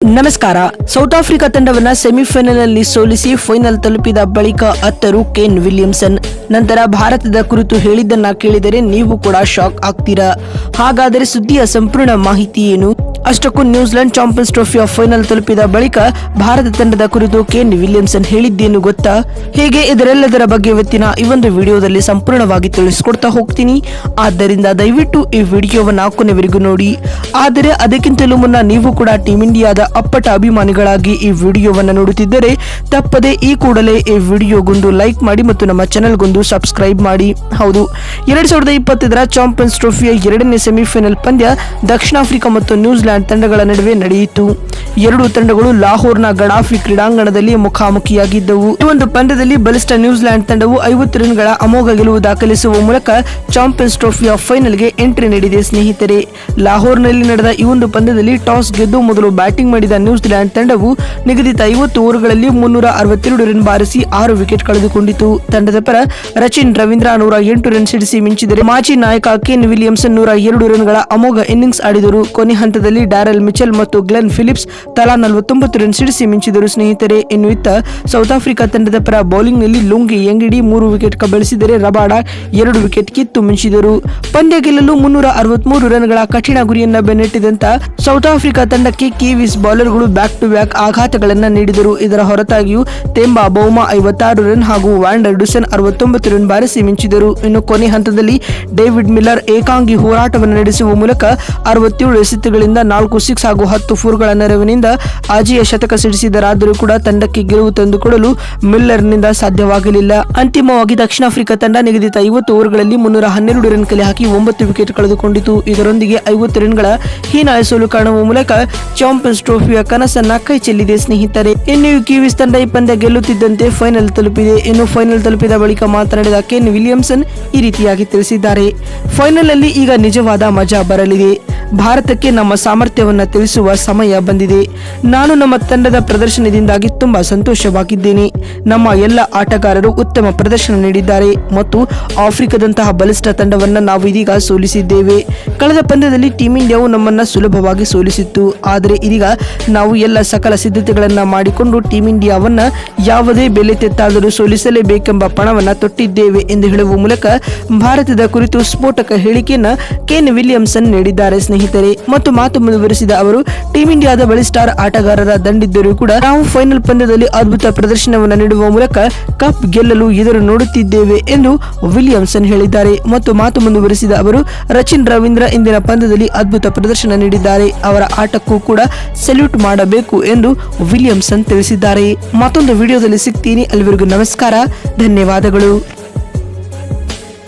ನಮಸ್ಕಾರ. South Africa ತಂಡವನ್ನ ಸೆಮಿಫೈನಲ್ನಲ್ಲಿ ಸೋಲಿಸಿ ಫೈನಲ್ ತಲುಪಿದ ಬಳಿಕ ಅತ್ತರು ಕೇನ್ ವಿಲಿಯಮ್ಸನ್. ನಂತರ ಭಾರತದ ಕುರಿತು ಹೇಳಿದ್ದನ್ನ ಕೇಳಿದರೆ ನೀವು ಕೂಡ ಶಾಕ್ ಆಗ್ತೀರಾ? ಹಾಗಾದರೆ ಸುದ್ದಿಯ ಸಂಪೂರ್ಣ ಮಾಹಿತಿ ಏನು? ಅಷ್ಟಕ್ಕೂ ನ್ಯೂಜಿಲೆಂಡ್ ಚಾಂಪಿಯನ್ಸ್ ಟ್ರೋಫಿಯ ಫೈನಲ್ ತಲುಪಿದ ಬಳಿಕ ಭಾರತ ತಂಡದ ಕುರಿತು ಕೇನ್ ವಿಲಿಯಮ್ಸನ್ ಹೇಳಿದ್ದೇನು ಗೊತ್ತಾ? ಹೀಗೆ ಇದರೆಲ್ಲದರ ಬಗ್ಗೆ ಇವತ್ತಿನ ಈ ಒಂದು ವಿಡಿಯೋದಲ್ಲಿ ಸಂಪೂರ್ಣವಾಗಿ ತಿಳಿಸಿಕೊಡ್ತಾ ಹೋಗ್ತೀನಿ. ಆದ್ದರಿಂದ ದಯವಿಟ್ಟು ಈ ವಿಡಿಯೋವನ್ನು ಕೊನೆವರೆಗೂ ನೋಡಿ. ಆದರೆ ಅದಕ್ಕಿಂತಲೂ ಮುನ್ನ ನೀವು ಕೂಡ ಟೀಮ್ ಇಂಡಿಯಾದ ಅಪ್ಪಟ ಅಭಿಮಾನಿಗಳಾಗಿ ಈ ವಿಡಿಯೋವನ್ನು ನೋಡುತ್ತಿದ್ದರೆ ತಪ್ಪದೆ ಈ ಕೂಡಲೇ ಈ ವಿಡಿಯೋಗೊಂದು ಲೈಕ್ ಮಾಡಿ ಮತ್ತು ನಮ್ಮ ಚಾನೆಲ್ಗೊಂದು ಸಬ್ಸ್ಕ್ರೈಬ್ ಮಾಡಿ. ಹೌದು, ಎರಡ್ ಸಾವಿರದ ಇಪ್ಪತ್ತರ ಚಾಂಪಿಯನ್ಸ್ ಟ್ರೋಫಿಯ ಎರಡನೇ ಸೆಮಿಫೈನಲ್ ಪಂದ್ಯ ದಕ್ಷಿಣ ಆಫ್ರಿಕಾ ಮತ್ತು ನ್ಯೂಜಿಲೆಂಡ್ ತಂಡಗಳ ನಡುವೆ ನಡೆಯಿತು. ಎರಡು ತಂಡಗಳು ಲಾಹೋರ್ನ ಗಡಾಫಿ ಕ್ರೀಡಾಂಗಣದಲ್ಲಿ ಮುಖಾಮುಖಿಯಾಗಿದ್ದವು. ಈ ಒಂದು ಪಂದ್ಯದಲ್ಲಿ ಬಲಿಷ್ಠ ನ್ಯೂಜಿಲೆಂಡ್ ತಂಡವು ಐವತ್ತು ರನ್ಗಳ ಅಮೋಘ ಗೆಲುವು ದಾಖಲಿಸುವ ಮೂಲಕ ಚಾಂಪಿಯನ್ಸ್ ಟ್ರೋಫಿಯ ಫೈನಲ್ಗೆ ಎಂಟ್ರಿ ನೀಡಿದೆ ಸ್ನೇಹಿತರೆ. ಲಾಹೋರ್ನಲ್ಲಿ ನಡೆದ ಈ ಒಂದು ಪಂದ್ಯದಲ್ಲಿ ಟಾಸ್ ಗೆದ್ದು ಮೊದಲು ಬ್ಯಾಟಿಂಗ್ ಮಾಡಿದ ನ್ಯೂಜಿಲೆಂಡ್ ತಂಡವು ನಿಗದಿತ ಐವತ್ತು ಓವರ್ಗಳಲ್ಲಿ ಮುನ್ನೂರ ಅರವತ್ತೆರಡು ರನ್ ಬಾರಿಸಿ ಆರು ವಿಕೆಟ್ ಕಳೆದುಕೊಂಡಿತು. ತಂಡದ ಪರ ರಚಿನ್ ರವೀಂದ್ರ ನೂರ ಎಂಟು ರನ್ ಸಿಡಿಸಿ ಮಿಂಚಿದರೆ ಮಾಜಿ ನಾಯಕ ಕೇನ್ ವಿಲಿಯಮ್ಸನ್ ನೂರ ಎರಡು ರನ್ಗಳ ಅಮೋಘ ಇನ್ನಿಂಗ್ಸ್ ಆಡಿದರು. ಕೊನೆ ಹಂತದಲ್ಲಿ ಡ್ಯಾರಲ್ ಮಿಚೆಲ್ ಮತ್ತು ಗ್ಲೆನ್ ಫಿಲಿಪ್ಸ್ ತಲಾ ನಲವತ್ತೊಂಬತ್ತು ರನ್ ಸಿಡಿಸಿ ಮಿಂಚಿದರು. ಸ್ನೇಹಿತರೆ, ಇನ್ನು ಸೌತ್ ಆಫ್ರಿಕಾ ತಂಡದ ಪರ ಬೌಲಿಂಗ್ನಲ್ಲಿ ಲುಂಗಿ ಎಂಗಿಡಿ ಮೂರು ವಿಕೆಟ್ ಕಬಳಿಸಿದರೆ ರಬಾಡ ಎರಡು ವಿಕೆಟ್ ಕಿತ್ತು ಮಿಂಚಿದರು. ಪಂದ್ಯ ಗೆಲ್ಲಲು ಮುನ್ನೂರ ಅರವತ್ಮೂರು ರನ್ಗಳ ಕಠಿಣ ಗುರಿಯನ್ನ ಬೆನ್ನಟ್ಟಿದಂತ ಸೌತ್ ಆಫ್ರಿಕಾ ತಂಡಕ್ಕೆ ಕಿವಿಸ್ ಬೌಲರ್ಗಳು ಬ್ಯಾಕ್ ಟು ಬ್ಯಾಕ್ ಆಘಾತಗಳನ್ನ ನೀಡಿದರು. ಇದರ ಹೊರತಾಗಿಯೂ ತೆಂಬಾ ಬೌಮಾ ಐವತ್ತಾರು ರನ್ ಹಾಗೂ ವ್ಯಾಂಡರ್ ಡುಸನ್ ಅರವತ್ತೊಂಬತ್ತು ರನ್ ಬಾರಿಸಿ ಮಿಂಚಿದರು. ಇನ್ನು ಕೊನೆ ಹಂತದಲ್ಲಿ ಡೇವಿಡ್ ಮಿಲ್ಲರ್ ಏಕಾಂಗಿ ಹೋರಾಟವನ್ನು ನಡೆಸುವ ಮೂಲಕ ಅರವತ್ತೇಳು ಎಸೆತಗಳಿಂದ ನಾಲ್ಕು ಸಿಕ್ಸ್ ಹಾಗೂ ಹತ್ತು ಫೋರ್ಗಳ ನೆರವಿನಿಂದ ಅಜಿಯ ಶತಕ ಸಿಡಿಸಿದರಾದರೂ ಕೂಡ ತಂಡಕ್ಕೆ ಗೆಲುವು ತಂದುಕೊಡಲು ಮಿಲ್ಲರ್ನಿಂದ ಸಾಧ್ಯವಾಗಲಿಲ್ಲ. ಅಂತಿಮವಾಗಿ ದಕ್ಷಿಣ ಆಫ್ರಿಕಾ ತಂಡ ನಿಗದಿತ ಐವತ್ತು ಓವರ್ಗಳಲ್ಲಿ ಮುನ್ನೂರ ಹನ್ನೆರಡು ರನ್ ಕಲೆ ಹಾಕಿ ಒಂಬತ್ತು ವಿಕೆಟ್ ಕಳೆದುಕೊಂಡಿತು. ಇದರೊಂದಿಗೆ ಐವತ್ತು ರನ್ಗಳ ಹೀನಾಯ ಸೋಲು ಕಾಣುವ ಮೂಲಕ ಚಾಂಪಿಯನ್ಸ್ ಟ್ರೋಫಿಯ ಕನಸನ್ನ ಕೈ ಚೆಲ್ಲಿದೆ ಸ್ನೇಹಿತರೆ. ಇನ್ನು ಕಿವೀಸ್ ತಂಡ ಈ ಪಂದ್ಯ ಗೆಲ್ಲುತ್ತಿದ್ದಂತೆ ಫೈನಲ್ ತಲುಪಿದೆ. ಇನ್ನು ಫೈನಲ್ ತಲುಪಿದ ಬಳಿಕ ಮಾತನಾಡಿದ ಕೆನ್ ವಿಲಿಯಮ್ಸನ್ ಈ ರೀತಿಯಾಗಿ ತಿಳಿಸಿದ್ದಾರೆ. ಫೈನಲ್ ಅಲ್ಲಿ ಈಗ ನಿಜವಾದ ಮಜಾ ಬರಲಿದೆ. ಭಾರತಕ್ಕೆ ನಮ್ಮ ಸಾಮರ್ಥ್ಯವನ್ನ ತಿಳಿಸುವ ಸಮಯ ಬಂದಿದೆ. ನಾನು ನಮ್ಮ ತಂಡದ ಪ್ರದರ್ಶನದಿಂದಾಗಿ ತುಂಬಾ ಸಂತೋಷವಾಗಿದ್ದೇನೆ. ನಮ್ಮ ಎಲ್ಲ ಆಟಗಾರರು ಉತ್ತಮ ಪ್ರದರ್ಶನ ನೀಡಿದ್ದಾರೆ ಮತ್ತು ಆಫ್ರಿಕಾದಂತಹ ಬಲಿಷ್ಠ ತಂಡವನ್ನು ನಾವು ಇದೀಗ ಸೋಲಿಸಿದ್ದೇವೆ. ಕಳೆದ ಪಂದ್ಯದಲ್ಲಿ ಟೀಂ ಇಂಡಿಯಾವು ನಮ್ಮನ್ನ ಸುಲಭವಾಗಿ ಸೋಲಿಸಿತ್ತು. ಆದರೆ ಇದೀಗ ನಾವು ಎಲ್ಲ ಸಕಲ ಸಿದ್ಧತೆಗಳನ್ನ ಮಾಡಿಕೊಂಡು ಟೀಂ ಇಂಡಿಯಾವನ್ನ ಯಾವುದೇ ಬೆಲೆ ತೆತ್ತಾದರೂ ಸೋಲಿಸಲೇಬೇಕೆಂಬ ಪಣವನ್ನ ತೊಟ್ಟಿದ್ದೇವೆ ಎಂದು ಹೇಳುವ ಮೂಲಕ ಭಾರತದ ಕುರಿತು ಸ್ಫೋಟಕ ಹೇಳಿಕೆಯನ್ನ ಕೇನ್ ವಿಲಿಯಮ್ಸನ್ ನೀಡಿದ್ದಾರೆ ಸ್ನೇಹಿತರೆ. ಮತ್ತು ಮಾತು ಮುಂದುವರಿಸಿದ ಅವರು ಟೀಂ ಇಂಡಿಯಾದ ಬಲಿಸ್ಟಾರ್ ಆಟಗಾರರ ದಂಡಿದ್ದರೂ ಕೂಡ ನಾವು ಫೈನಲ್ ಪಂದ್ಯದಲ್ಲಿ ಅದ್ಭುತ ಪ್ರದರ್ಶನವನ್ನು ನೀಡುವ ಮೂಲಕ ಕಪ್ ಗೆಲ್ಲಲು ಎದುರು ನೋಡುತ್ತಿದ್ದೇವೆ ಎಂದು ವಿಲಿಯಮ್ಸನ್ ಹೇಳಿದ್ದಾರೆ. ಮತ್ತು ಮಾತು ಮುಂದುವರಿಸಿದ ಅವರು, ರಚಿನ್ ರವೀಂದ್ರ ಇಂದಿನ ಪಂದ್ಯದಲ್ಲಿ ಅದ್ಭುತ ಪ್ರದರ್ಶನ ನೀಡಿದ್ದಾರೆ. ಅವರ ಆಟಕ್ಕೂ ಕೂಡ ಸೆಲ್ಯೂಟ್ ಮಾಡಬೇಕು ಎಂದು ವಿಲಿಯಮ್ಸನ್ ತಿಳಿಸಿದ್ದಾರೆ. ಮತ್ತೊಂದು ವಿಡಿಯೋದಲ್ಲಿ ಸಿಗ್ತೀನಿ. ಅಲ್ಲಿವರೆಗೂ ನಮಸ್ಕಾರ. ಧನ್ಯವಾದಗಳು.